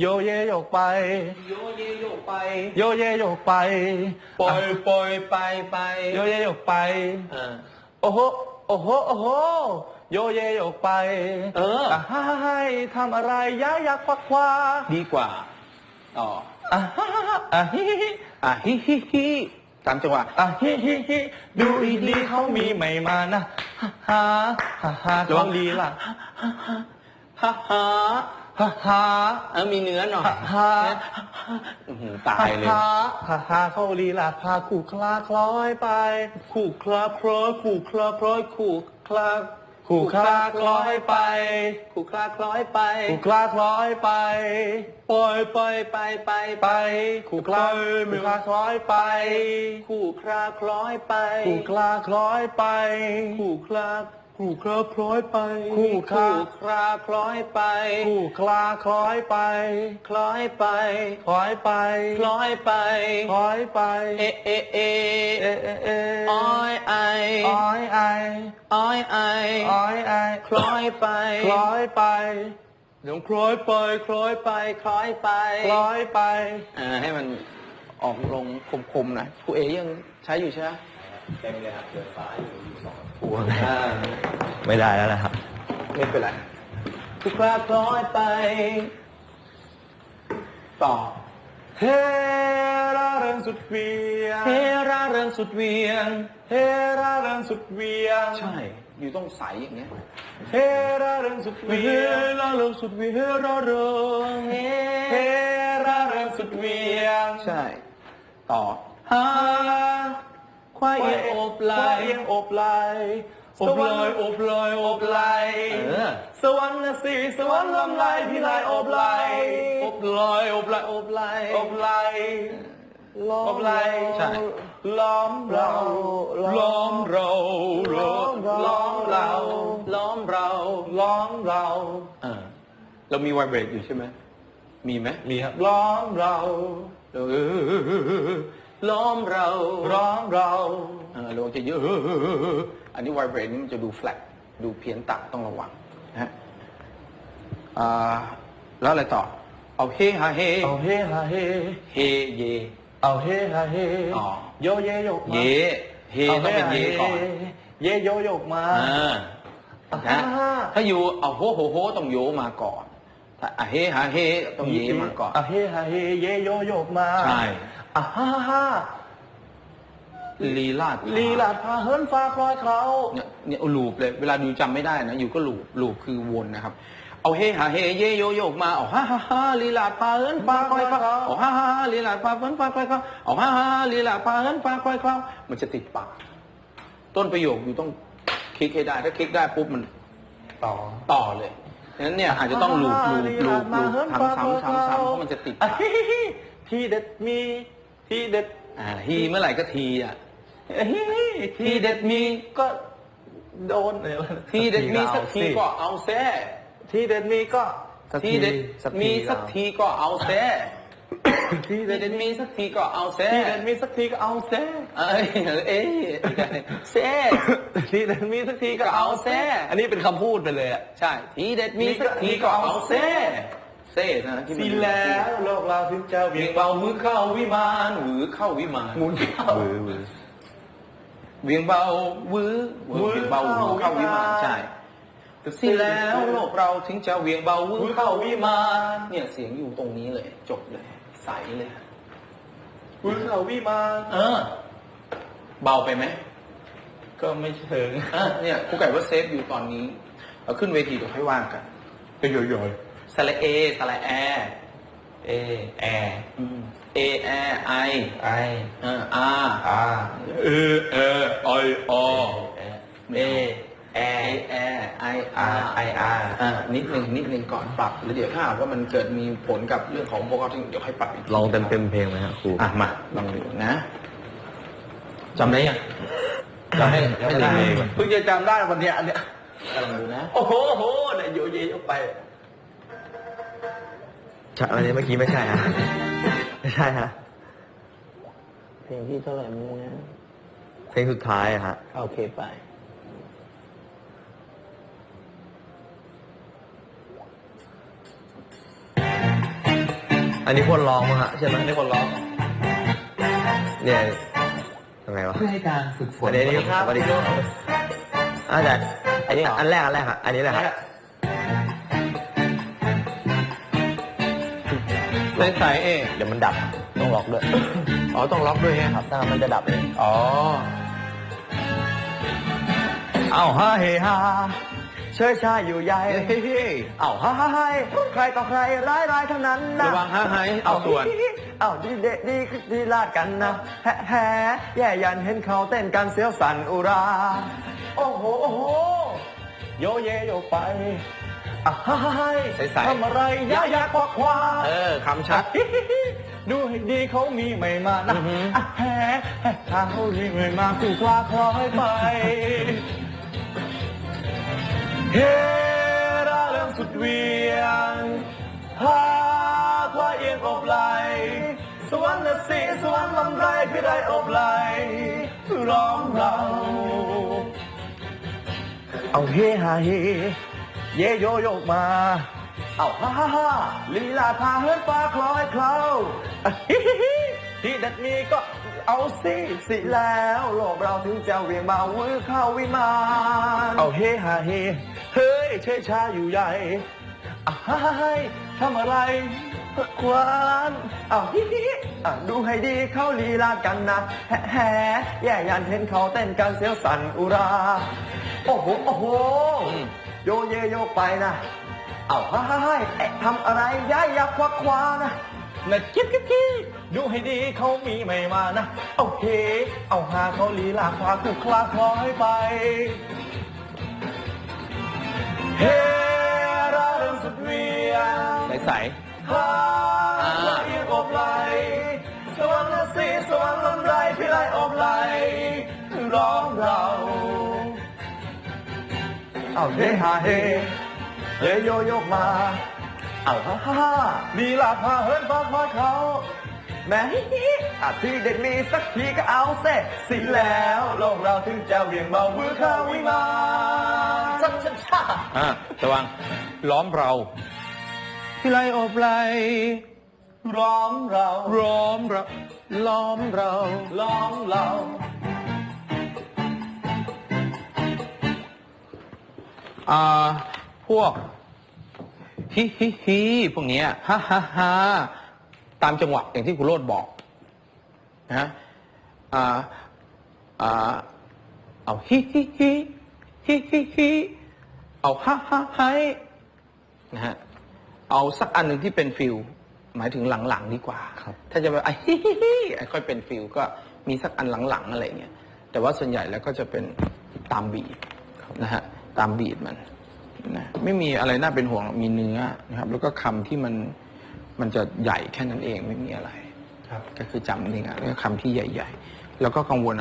โยเยโยกไป โยเยโยกไปโยเยโยกไป ปล่อยปล่อยไปไปโยเยโยกไป เออ โอ้โห โอ้โห โอ้โห โยเยโยกไปเออะให้ทำอะไรย้ายยักควักควาดีกว่าต่ออะฮ่าฮ่าฮ่าอะฮิฮิฮิอะฮิฮิฮิตามจังหวะอะฮิฮิฮิดูอีดีเขามีใหม่มานะฮ่าฮ่าฮ่าฮ่าเขาลีล่ะ ฮ่าฮ่า ฮ่าฮ่าเออมีเนื้อหน่อยฮ่าฮ่าอื้อหือตายเลย ฮ่าฮ่าฮ่าเขาลีล่ะพาคู่คลาคล้อยไปคู่คลาพร้อยคู่คลาพร้อยคู่คลาคู่คลาคล้อยไปคู่คลาคล้อยไปคู่คลาคล้อยไป ปล่อยปล่อยไปไปไปคู่คลาคู่คลาคล้อยไปคู่คลาคล้อยไปคู่คลาคล้อยไปคู่คลา คู่คลาคล้อยไป คู่คลาคลาคล้อยไป คู่คลาคล้อยไป คล้อยไป คล้อยไป คล้อยไป คล้อยไป เอเอเอเอเอเออ้อยไออ้อยไออ้อยไออ้อยไอคล้อยไป คล้อยไปเดี๋ยวคล้อยไปคล้อยไปคล้อยไปคล้อยไปอ่าให้มันออกลงคมๆหนะครูเอยังใช้อยู่ใช่ไหม เต็มเลยครับเดินสายอยู่สองหัวอ่าไม่ได้แล้วนะครับ ไม่เป็นไรทุกคราคล้อยไป ต่อ เฮราเริงสุดเวียง เฮราเริงสุดเวียง เฮราเริงสุดเวียง ใช่ อยู่ต้องใสอย่างเงี้ย เฮราเริงสุดเฮเวียงราเริงสุดเวียง เฮราเริงเฮราเริงสุดเวียง ใช่ ต่อฮา ควายเอียงโอบไหลควายเอียงอบไหลอบลอยอบลอยอบไหลเออสวรรค์นะสีสวรรค์ลำไหลพี่ไหลอบไหลอบลอยอบไหลอบไหลอบไหลอบไหลใช่ล้อมเราล้อมเราล้อมเราล้อมเราล้อมเราล้อมเราเออเรามีไวเบรตอยู่ใช่ไหมมีไหมมีครับล้อมเราเออ ล้อมเราล้อมเราเออเราจะเยอะอันนี้ไวเบรตนี่มันจะดูแฟลตดูเพี้ยนตัดต้องระวังนะฮะอ่าแล้วอะไรต่อ เอาเฮฮาเฮเอาเฮฮาเฮเฮเยเอาเฮฮาเฮอ๋อโยเยโยกมาเยเฮต้องเป็นเยก่อนเยโยโยกมาอ่านะอ่าถ้าอยู่เอาโฮโฮโฮต้องโยมาก่อนถ้าอะเฮฮาเฮต้องเยมาก่อนเอาเฮฮาเฮเยโยโยกมาใช่ อะฮ่าฮ่าลีลาดลีลาดพาเฮิรนฟ้าคลอยเขาเนี่ยเนี่ยเอาลูปเลย เวลาดูจำไม่ได้นะ อยู่ก็ลูปลูปคือวนนะครับ เอาเฮฮาเฮเยโยโยกมาเอาฮ่าฮ่าฮ่าลีลาดพาเฮิรนฟ้าคอยเขาเอาฮ่าฮ่าฮ่าลีลาดพาเฮิรนฟ้าคอยเขาเอาฮ่าฮ่าฮ่าลีลาดพาเฮิรนฟ้าคอยเขามันจะติดปาก ต้นประโยคอยู่ต้องคลิกให้ได้ ถ้าคลิกได้ปุ๊บมันต่อต่อเลยฉะนั้นเนี่ยอาจจะต้องลูปลูปลูปลูปทำซ้ำซ้ำซ้ำเพราะมันจะติดอะปากฮิฮิฮิทีเด็ดมี ทีเด็ดอ่าฮีเมื่อไหร่ก็ทีอะฮิฮิทีเด็ดมีก็โดนเลยทีเด็ดมีสักทีก็เอาแซ่ทีเด็ดมีก็ทีเด็ดมีสักทีก็เอาแซ่ทีทีเด็ดเด็ดมีสักทีก็เอาแซ่ทีเด็ดมีสักทีก็เอาแซ่เอ้ยเอ้ยแซ่ทีเด็ดมีสักทีก็เอาแซ่ อันนี้เป็นคำพูดไปเลยอะ ใช่ทีเด็ดมีสักทีก็เอาแซ่ แซ่นะที่มันสิแล้วโลกเราถึงจะเวีเวียยงงเบามือเข้าวิมานหรือเข้าวิมานหมุนเข้าเวียงเบาวื้อเวียงเบาหรือเข้าวิมานใช่สิแล้วโลกเราถึงจะเวียงเบาวื้อเข้าวิมานเนี่ยเสียงอยู่ตรงนี้เลย จบเลยใสเลยหมุนเข้าวิมานเออ เบาไปไหมก็ไม่เชิงอะเนี่ยครูไก่ว่าเซฟอยู่ตอนนี้เอาขึ้นเวทีเดี๋ยวค่อยว่างกันเป็นโยโย่ สระเอสระแอเอแอเอแอไอไอเอออาอาเอเอไออเอเอแอไอแอไออาอาไออาอ่านิดนึงนิดนึงก่อนปรับแล้วเดี๋ยวถ้าหากว่ามันเกิดมีผลกับเรื่องของโปรแกรมเดี๋ยวค่อยปรับอีกทีลองเต็มเต็มๆเพลงไหมครับครูอะมาลองดูนะจำได้ยังจำได้ยังไม่ไม่ได้ได้เพิ่งจะจำได้วันเนี้ยอันเนี้ยลองดูนะ โอ้โหโอ้โหเนี่ยโยเยออกไปใช่ อันนี้เมื่อกี้ไม่ใช่ฮะไม่ใช่ฮะเพลงที่เท่าไหร่มึงนะเพลงสุดท้ายอะฮะโอเคไป อันนี้คนร้องมั้งฮะใช่ไหมอันนี้คนร้อง เนี่ยยังไงวะเพื่อให้การฝึกฝนอันนี้สวัสดีครับอาจารย์อันนี้อันแรกอันแรกครับอันนี้แหละครั บใส่ใส่เอเดี๋ยวมันดับต้องล็อกด้วย อ๋อต้องล็อกด้วยฮะครับถ้างั้นมันจะดับเองอ๋อ เอาฮาเฮฮาเชยชายอยู่ใหญ่ เฮ้ยเฮ้ยเฮ้ยเอ้าฮ่าฮ่าฮ่าใครต่อใครร้ายร้ายทั้งนั้นนะระวังฮะไฮเอาส่วน เอ้าดีเดดีดีลาดกันนะแฮะแฮแย่ยันเห็นเขาเต้นกันเสียวสันอุรา โอ้โหโอ้โหโยเยโยไป อะฮ่าฮ่าฮ่าใส่ทำอะไรยะยะควักควาเออคำชัดดูให้ดีเขามีไม่มานะอือหืออะแฮะแฮะถ้าเขามีไม่มาคู่คลาคล้อยไป เฮราเริ่มสุดเวียงพาควาเอียงอบไหล สวรรค์สีสวรรค์ลำไรพี่ได้อบไหลร้องเรา เอาเฮฮาเฮ เยโยโยกมา เอาฮ่าฮ่าฮ่าลีลาพาเฮิรนฟ้าคล้อยเคล้าอะฮิฮิฮิที่เด็ดนี้ก็เอาสิสิแล้วโลกเราถึงจะเวียงมาวือเข้าวิมานเอาเฮฮาเฮเฮ้ยเชยชาอยู่ใหญ่อะฮ่าฮ่าฮ่ทำอะไรควานเอาฮิฮิฮิอะดูให้ดีเขาลีลากันนะแฮะแฮแย่ยันเห็นเขาเต้นกันเสียวสันอุรา โอ้โห โอ้โห โยเยโยไปนะ เอาฮ่าฮ่าฮ่าเอ๊ะทำอะไรย้ายยักควักควานะนะจิ๊บจิ๊บจิ๊บดูให้ดีเขามีไม่มานะ โอเค เอาหาเขาลีลาควาคุกคลาคล้อยไป เฮราเริ่มสุดเวียงใส่ใส่พาละเอียงอบไหลสวรรค์สีสวรรค์ลำไรพี่ไรอบไหลร้องเรา เอาเฮฮาเฮเฮโยโยกมาเอาฮ่าฮ่าฮ่ามีลาพาเฮิรนฟ้าคว้าเขาแม่ฮิฮิอาที่เด็ดมีสักทีก็เอาเสสิแล้วโลกเราถึงจะเวียงเบาวือเข้าวิมานชัดชัดชาอะระวังล้อมเราพี่ไรอบไหลร้องเรา ล้อมเราล้อมเราร้องเรา อ่าพวกฮิฮิฮิพวกเนี้ยฮ่าฮ่าฮ่าตามจังหวะอย่างที่คุณโรดบอกนะอ่าอ่าเอาฮิฮิฮิฮิฮิฮิเอาฮ่าฮ่าไฮนะฮะเอาสักอันหนึ่งที่เป็นฟิลหมายถึงหลังๆดีกว่าครับถ้าจะแบบไอ้ฮิฮิฮิไอ้ค่อยเป็นฟิลก็มีสักอันหลังๆอะไรเงี้ยแต่ว่าส่วนใหญ่แล้วก็จะเป็นตามบีทนะฮะ ตามบีทมันนะไม่มีอะไรน่าเป็นห่วงหรอกมีเนื้อนะครับ แล้วก็คำที่มันมันจะใหญ่แค่นั้นเองไม่มีอะไร ครับ ก็คือจำนี่ไงแล้วก็คำที่ใหญ่ ๆ แล้วก็กังวล